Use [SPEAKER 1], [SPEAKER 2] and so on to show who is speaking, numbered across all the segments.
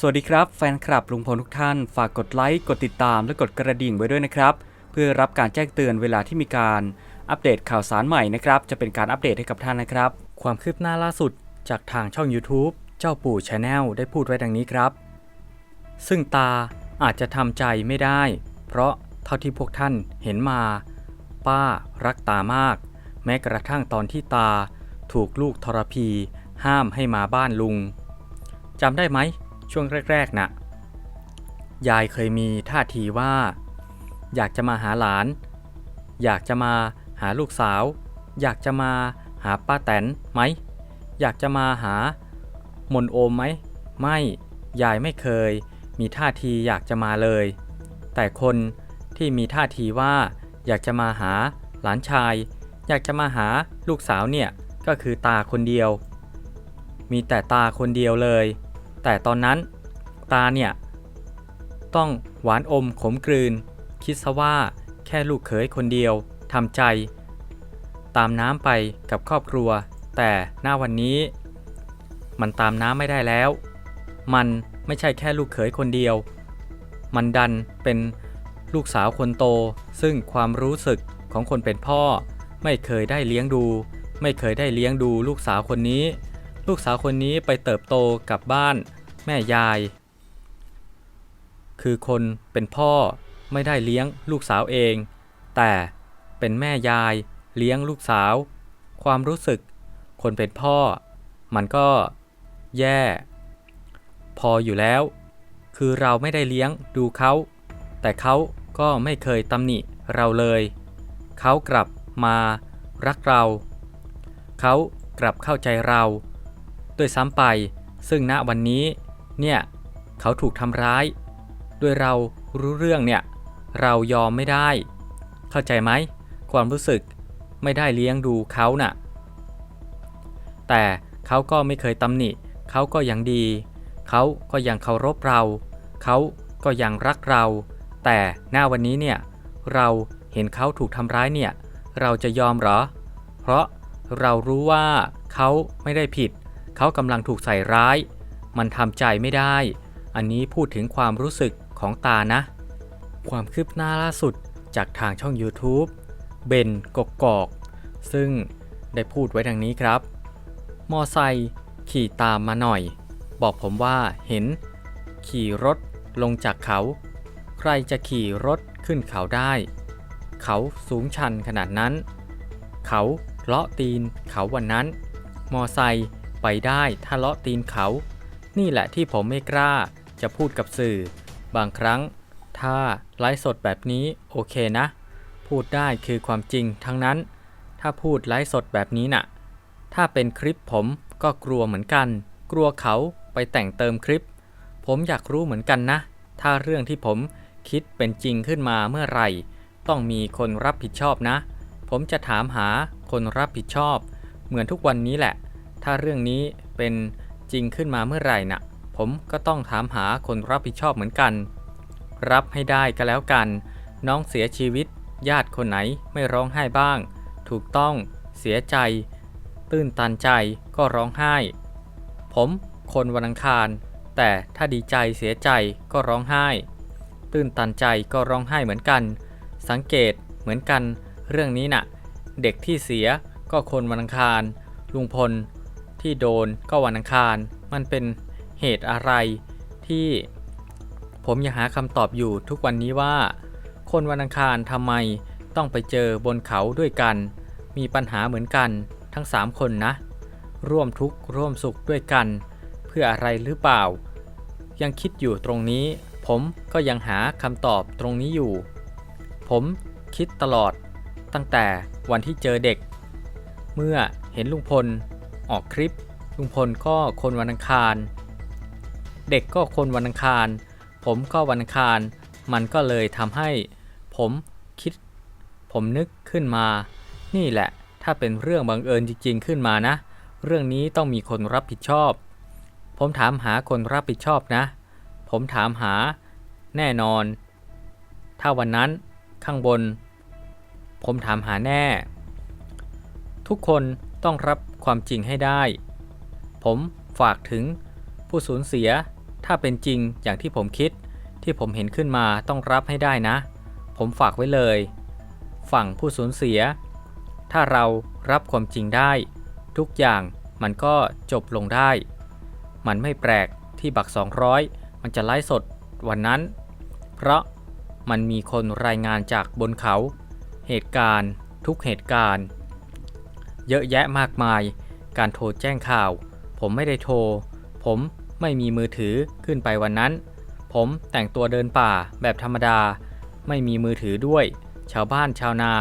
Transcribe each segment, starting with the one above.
[SPEAKER 1] สวัสดีครับแฟนคลับลุงพลทุกท่าน ฝากกดไลค์ กดติดตามและกดกระดิ่งไว้ด้วยนะครับ เพื่อรับการแจ้งเตือนเวลาที่มีการอัปเดตข่าวสารใหม่นะครับ จะเป็นการอัปเดตให้กับท่านนะครับ ความคืบหน้าล่าสุดจากทางช่อง YouTube เจ้าปู่ชาแนลได้พูดไว้ดังนี้ครับ ซึ่งตาอาจจะทำใจไม่ได้ เพราะเท่าที่พวกท่านเห็นมา ป้ารักตามาก แม้กระทั่งตอนที่ตา ถูกลูกทรพี ห้ามให้มาบ้านลุงจำได้ไหม ช่วงแรกๆนะ่ะยายเคยมีท่าทีว่า อยากจะมาหาหลาน อยากจะมาหาลูกสาว อยากจะมาหาป้าแตนไหม อยากจะมาหามนโอมไหม ไม่ ยายไม่เคย มีท่าทีอยากจะมาเลย แต่คนที่มีท่าทีว่า อยากจะมาหาหลานชาย อยากจะมาหาลูกสาวเนี่ยก็คือตาคนเดียว มีแต่ตาคนเดียวเลย แต่ตอนนั้นตาเนี่ย ต้องหวานอมขมกลืน คิดซะว่าแค่ลูกเขยคนเดียวทำใจ ตามน้ำไปกับครอบครัว แต่หน้าวันนี้ มันตามน้ำไม่ได้แล้ว มันไม่ใช่แค่ลูกเขยคนเดียว มันดันเป็นลูกสาวคนโต ซึ่งความรู้สึกของคนเป็นพ่อ ไม่เคยได้เลี้ยงดู ไม่เคยได้เลี้ยงดูลูกสาวคนนี้ ลูกสาวคนนี้ไปเติบโตกับบ้าน แม่ยาย คือคนเป็นพ่อไม่ได้เลี้ยงลูกสาวเอง แต่เป็นแม่ยายเลี้ยงลูกสาว ความรู้สึก คนเป็นพ่อ มันก็แย่ พออยู่แล้ว คือเราไม่ได้เลี้ยงดูเขา แต่เขาก็ไม่เคยตำหนิเราเลย เขากลับมารักเรา เขากลับเข้าใจเรา ด้วยซ้ำไป ซึ่งณวันนี้ เนี่ยเขาถูกทำร้าย ด้วยเรารู้เรื่องเนี่ยเรายอมไม่ได้ เข้าใจไหมความรู้สึกไม่ได้เลี้ยงดูเขาน่ะ แต่เขาก็ไม่เคยตำหนิ เขาก็ยังดี เขาก็ยังเคารพเรา เขาก็ยังรักเรา แต่หน้าวันนี้เนี่ยเราเห็นเขาถูกทำร้ายเนี่ย เราจะยอมหรอ เพราะเรารู้ว่าเขาไม่ได้ผิด เขากำลังถูกใส่ร้าย มันทำใจไม่ได้ อันนี้พูดถึงความรู้สึกของตานะ ความคืบหน้าล่าสุดจากทางช่อง YouTube เบนกกกอก ซึ่งได้พูดไว้ดังนี้ครับ มอไซค์ขี่ตามมาหน่อย บอกผมว่าเห็น ขี่รถลงจากเขา ใครจะขี่รถขึ้นเขาได้ เขาสูงชันขนาดนั้น เขาเลาะตีนเขาวันนั้น มอไซค์ไปได้ถ้าเลาะตีนเขา นี่แหละที่ผมไม่กล้าจะพูดกับสื่อ บางครั้ง ถ้าไลฟ์สดแบบนี้โอเคนะ พูดได้คือความจริงทั้งนั้น ถ้าพูดไลฟ์สดแบบนี้น่ะ ถ้าเป็นคลิปผมก็กลัวเหมือนกัน กลัวเขาไปแต่งเติมคลิป ผมอยากรู้เหมือนกันนะ ถ้าเรื่องที่ผมคิดเป็นจริงขึ้นมาเมื่อไหร่ ต้องมีคนรับผิดชอบนะ ผมจะถามหาคนรับผิดชอบ เหมือนทุกวันนี้แหละ ถ้าเรื่องนี้เป็น จริงขึ้นมาเมื่อไหร่น่ะ ผมก็ต้องถามหาคนรับผิดชอบเหมือนกัน รับให้ได้ก็แล้วกัน น้องเสียชีวิต ญาติคนไหนไม่ร้องไห้บ้าง ถูกต้อง เสียใจ ตื้นตันใจก็ร้องไห้ ผมคนวันอังคาร แต่ถ้าดีใจเสียใจก็ร้องไห้ ตื้นตันใจก็ร้องไห้เหมือนกัน สังเกตเหมือนกัน เรื่องนี้น่ะ เด็กที่เสียก็คนวันอังคาร ลุงพล ที่โดนก็วันอังคาร มันเป็นเหตุอะไรที่ผมยังหาคำตอบอยู่ทุกวันนี้ว่า คนวันอังคารทำไมต้องไปเจอบนเขาด้วยกัน มีปัญหาเหมือนกันทั้ง 3 คนนะ ร่วมทุกข์ร่วมสุขด้วยกัน เพื่ออะไรหรือเปล่า ยังคิดอยู่ตรงนี้ ผมก็ยังหาคำตอบตรงนี้อยู่ ผมคิดตลอดตั้งแต่วันที่เจอเด็ก เมื่อเห็นลุงพล ออกคลิป ลุงพลก็คนวันอังคาร เด็กก็คนวันอังคาร ผมก็วันอังคาร มันก็เลยทำให้ผมคิด ผมนึกขึ้นมา นี่แหละ ถ้าเป็นเรื่องบังเอิญจริง ๆ ขึ้นมานะ เรื่องนี้ต้องมีคนรับผิดชอบ ผมถามหาคนรับผิดชอบนะ ผมถามหา แน่นอน ถ้าวันนั้นข้างบน ผมถามหาแน่ ทุกคนต้องรับ ความจริงให้ได้ ผมฝากถึงผู้สูญเสีย ถ้าเป็นจริงอย่างที่ผมคิด ที่ผมเห็นขึ้นมาต้องรับให้ได้นะ ผมฝากไว้เลย ฝั่งผู้สูญเสีย ถ้าเรารับความจริงได้ ทุกอย่างมันก็จบลงได้ มันไม่แปลกที่บัก 200 มันจะไลฟ์สดวันนั้น เพราะมันมีคนรายงานจากบนเขา เหตุการณ์ ทุกเหตุการณ์ เยอะแยะมากมาย การโทรแจ้งข่าว ผมไม่ได้โทร ผมไม่มีมือถือขึ้นไปวันนั้น ผมแต่งตัวเดินป่าแบบธรรมดา ไม่มีมือถือด้วย ชาวบ้านชาวนา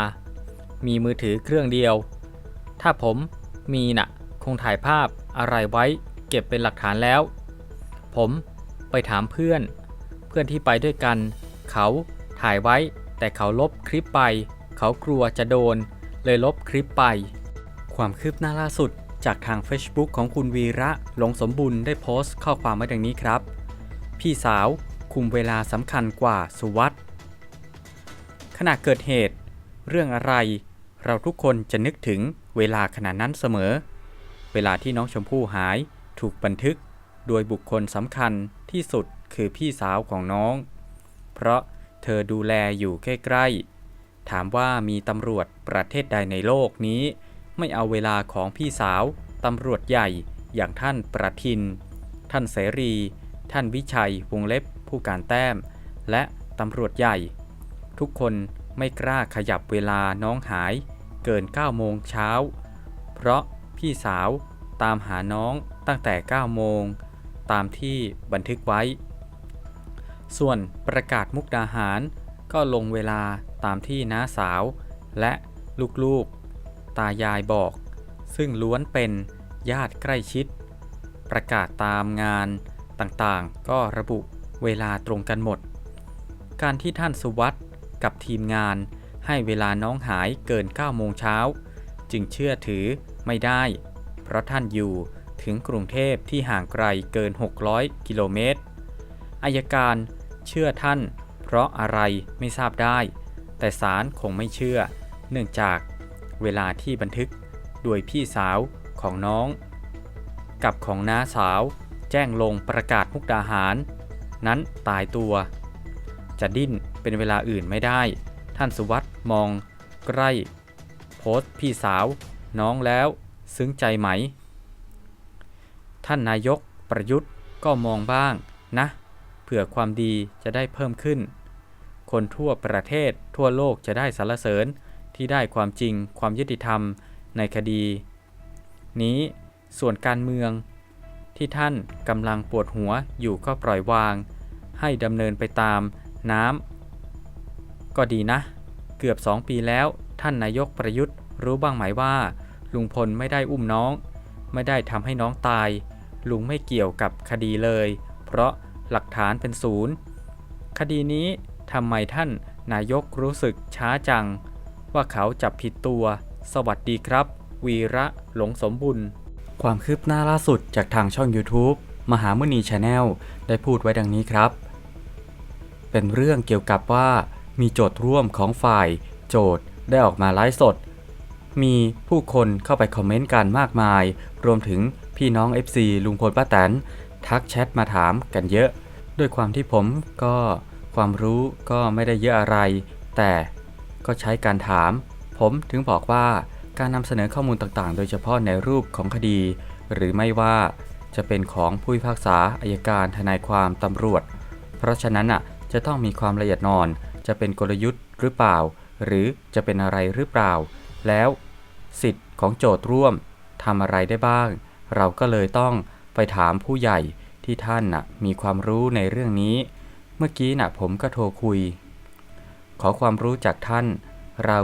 [SPEAKER 1] มีมือถือเครื่องเดียว ถ้าผมมีน่ะ คงถ่ายภาพอะไรไว้เก็บเป็นหลักฐานแล้ว ผมไปถามเพื่อน เพื่อนที่ไปด้วยกัน เขาถ่ายไว้แต่เขาลบคลิปไป เขากลัวจะโดน เลยลบคลิปไป ความคืบหน้าล่าสุด จากทาง Facebook ของคุณวีระหลงสมบุญได้โพสต์ข้อความไว้ดังนี้ครับ พี่สาวคุมเวลาสำคัญกว่าสุวัตขณะเกิดเหตุ เรื่องอะไร เราทุกคนจะนึกถึงเวลาขณะนั้นเสมอ เวลาที่น้องชมพู่หายถูกบันทึก โดยบุคคลสำคัญที่สุดคือพี่สาวของน้อง เพราะเธอดูแลอยู่ใกล้ๆถามว่ามีตำรวจประเทศใดในโลกนี้ ไม่เอาเวลาของพี่สาวตำรวจใหญ่อย่างท่านประทิน ท่านเสรี ท่านวิชัยวงเล็บผู้การแต้ม และตำรวจใหญ่ ทุกคนไม่กล้าขยับเวลาน้องหายเกิน 9 โมงเช้า เพราะพี่สาวตามหาน้องตั้งแต่ 9 โมง ตามที่บันทึกไว้ ส่วนประกาศมุกดาหารก็ลงเวลาตามที่น้าสาวและลูกๆ ตายายบอก ซึ่งล้วนเป็นญาติใกล้ชิด ประกาศตามงานต่างๆ ก็ระบุเวลาตรงกันหมด การที่ท่านสุวัตกับทีมงานให้เวลาน้องหายเกิน 9 โมงเช้า จึงเชื่อถือไม่ได้ เพราะท่านอยู่ถึงกรุงเทพที่ห่างไกลเกิน 600 กิโลเมตรอายการเชื่อท่าน เพราะอะไรไม่ทราบได้ แต่ศาลคงไม่เชื่อ เนื่องจาก เวลาที่บันทึกโดยพี่สาวของน้อง กับของน้าสาวแจ้งลงประกาศมุกดาหาร นั้นตายตัว จะดิ้นเป็นเวลาอื่นไม่ได้ ท่านสุวัตมองใกล้ โพสต์พี่สาว น้องแล้วซึ้งใจไหม ท่านนายกประยุทธ์ก็มองบ้างนะ เผื่อความดีจะได้เพิ่มขึ้น คนทั่วประเทศทั่วโลกจะได้สรรเสริญ ที่ได้ความจริงความยุติธรรมในคดี นี้ส่วนการเมือง ที่ท่านกำลังปวดหัวอยู่ก็ปล่อยวาง ให้ดำเนินไปตามน้ำก็ดีนะ เกือบสองปีแล้วท่านนายกประยุทธ์รู้บ้างไหมว่า ลุงพลไม่ได้อุ้มน้อง ไม่ได้ทำให้น้องตาย ลุงไม่เกี่ยวกับคดีเลย เพราะหลักฐานเป็นศูนย์ คดีนี้ทำไมท่านนายกรู้สึกช้าจัง ว่าเขาจับผิดตัว สวัสดีครับ วีระหลงสมบุญ ความคืบหน้าล่าสุดจากทางช่อง YouTube มหามุนีชาแนลได้พูดไว้ดังนี้ครับ เป็นเรื่องเกี่ยวกับว่ามีโจทย์ร่วมของฝ่าย โจทย์ได้ออกมาไลฟ์สด มีผู้คนเข้าไปคอมเมนต์กันมากมาย รวมถึงพี่น้อง FC ลุงพลป้าแตนทักแชทมาถามกันเยอะ ด้วยความที่ผมก็ความรู้ก็ไม่ได้เยอะอะไร แต่ ก็ใช้การถาม ผมถึงบอกว่าการนำเสนอข้อมูลต่างๆ โดยเฉพาะในรูปของคดี หรือไม่ว่าจะเป็นของผู้พิพากษาอายการทนายความตำรวจ เพราะฉะนั้นอะจะต้องมีความละเอียดนอน จะเป็นกลยุทธ์หรือเปล่า หรือจะเป็นอะไรหรือเปล่า แล้วสิทธิ์ของโจทย์ร่วมทำอะไรได้บ้าง เราก็เลยต้องไปถามผู้ใหญ่ที่ท่านน่ะมีความรู้ในเรื่องนี้ เมื่อกี้น่ะผมก็โทรคุย ขอความรู้จากท่าน เรา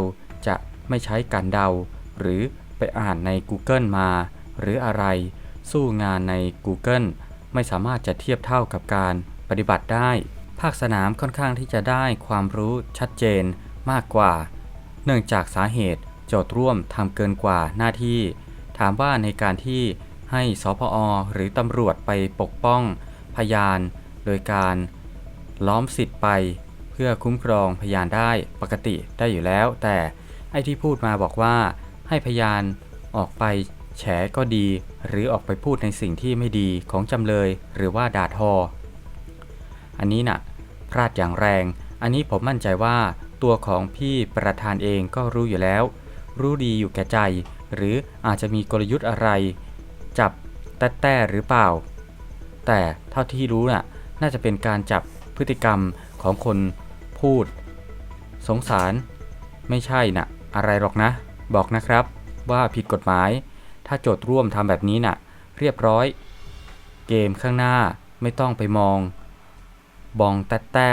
[SPEAKER 1] จะไม่ใช้การเดา หรือไปอ่านใน Google มา หรืออะไร สู้งานใน Google ไม่สามารถจะเทียบเท่ากับการปฏิบัติได้ ภาคสนามค่อนข้างที่จะได้ความรู้ชัดเจนมากกว่า เนื่องจากสาเหตุโจทย์ร่วมทำเกินกว่าหน้าที่ ถามว่าในการที่ให้สพอหรือตำรวจไปปกป้องพยาน โดยการล้อมสิทธิ์ไป พื่อคุ้มครองพยานได้ปกติได้อยู่แล้ว แต่ไอ้ที่พูดมาบอกว่า ให้พยานออกไปแฉก็ดี หรือออกไปพูดในสิ่งที่ไม่ดีของจำเลยหรือว่าด่าทอ อันนี้น่ะพลาดอย่างแรง อันนี้ผมมั่นใจว่าตัวของพี่ประธานเองก็รู้อยู่แล้ว รู้ดีอยู่แก่ใจ หรืออาจจะมีกลยุทธ์อะไร จับแต้แต้หรือเปล่า แต่เท่าที่รู้น่ะน่าจะเป็นการจับพฤติกรรมของคน พูด สงสารไม่ใช่น่ะ อะไรหรอกนะ บอกนะครับว่าผิดกฎหมาย ถ้าโจทย์ร่วมทำแบบนี้น่ะ เรียบร้อย เกมข้างหน้าไม่ต้องไปมอง บองแต้แต้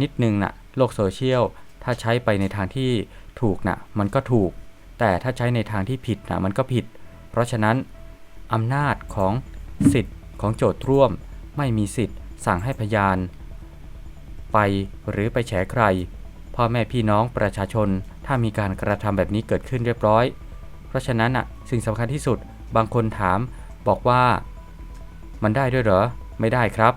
[SPEAKER 1] นิดนึงน่ะ โลกโซเชียล ถ้าใช้ไปในทางที่ถูกน่ะ มันก็ถูก แต่ถ้าใช้ในทางที่ผิดน่ะ มันก็ผิด เพราะฉะนั้นอำนาจของสิทธิ์ของโจทย์ร่วม ไม่มีสิทธิ์สั่งให้พยาน ไปหรือไปแฉใคร พ่อแม่พี่น้องประชาชนถ้ามีการกระทำแบบนี้เกิดขึ้นเรียบร้อย เพราะฉะนั้นอะสิ่งสำคัญที่สุดบางคนถามบอกว่า มันได้ด้วยเหรอ ไม่ได้ครับ